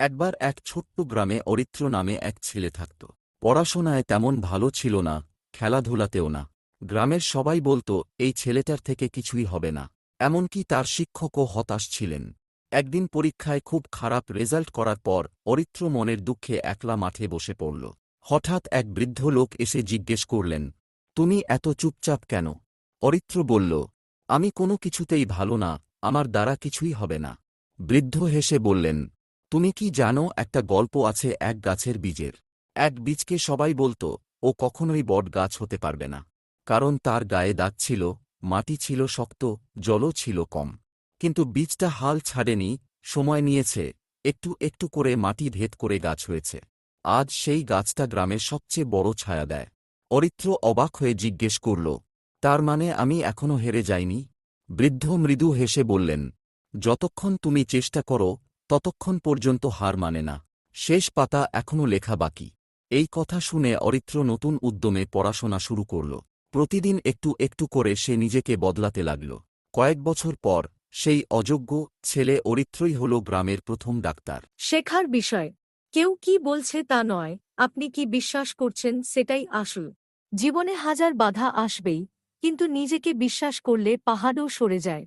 একবার এক ছোট্ট গ্রামে অরিত্র নামে এক ছেলে থাকত। পড়াশোনায় তেমন ভালো ছিল না, খেলাধুলাতেও না। গ্রামের সবাই বলতো, এই ছেলেটার থেকে কিছুই হবে না। এমনকি তার শিক্ষকও হতাশ ছিলেন। একদিন পরীক্ষায় খুব খারাপ রেজাল্ট করার পর অরিত্র মনের দুঃখে একলা মাঠে বসে পড়ল। হঠাৎ এক বৃদ্ধ লোক এসে জিজ্ঞেস করলেন, তুমি এত চুপচাপ কেন? অরিত্র বলল, আমি কোনো কিছুতেই ভালো না, আমার দ্বারা কিছুই হবে না। বৃদ্ধ হেসে বললেন তুমি কি জানো একটা গল্প আছে এক গাছের বীজের? এক বীজকে সবাই বলতো, ও কখনোই বট গাছ হতে পারবে না। কারণ তার গায়ে দাগ ছিল, মাটি ছিল শক্ত, জলও ছিল কম। কিন্তু বীজটা হাল ছাড়েনি, সময় নিয়েছে, একটু একটু করে মাটি ভেদ করে গাছ হয়েছে। আজ সেই গাছটা গ্রামের সবচেয়ে বড় ছায়া দেয়। অরিত্র অবাক হয়ে জিজ্ঞেস করল, তার মানে আমি এখনও হেরে যাইনি? বৃদ্ধ মৃদু হেসে বললেন, যতক্ষণ তুমি চেষ্টা করো ততক্ষণ পর্যন্ত হার মানে না। শেষ পাতা এখনও লেখা বাকি। এই কথা শুনে অরিত্র নতুন উদ্যমে পড়াশোনা শুরু করল। প্রতিদিন একটু একটু করে সে নিজেকে বদলাতে লাগল। কয়েক বছর পর, সেই অযোগ্য ছেলে অরিত্রই হল গ্রামের প্রথম ডাক্তার। শেখার বিষয়। কেউ কি বলছে তা নয়। আপনি কি বিশ্বাস করছেন সেটাই আসল। জীবনে হাজার বাধা আসবেই, কিন্তু নিজেকে বিশ্বাস করলে পাহাড়ও সরে যায়।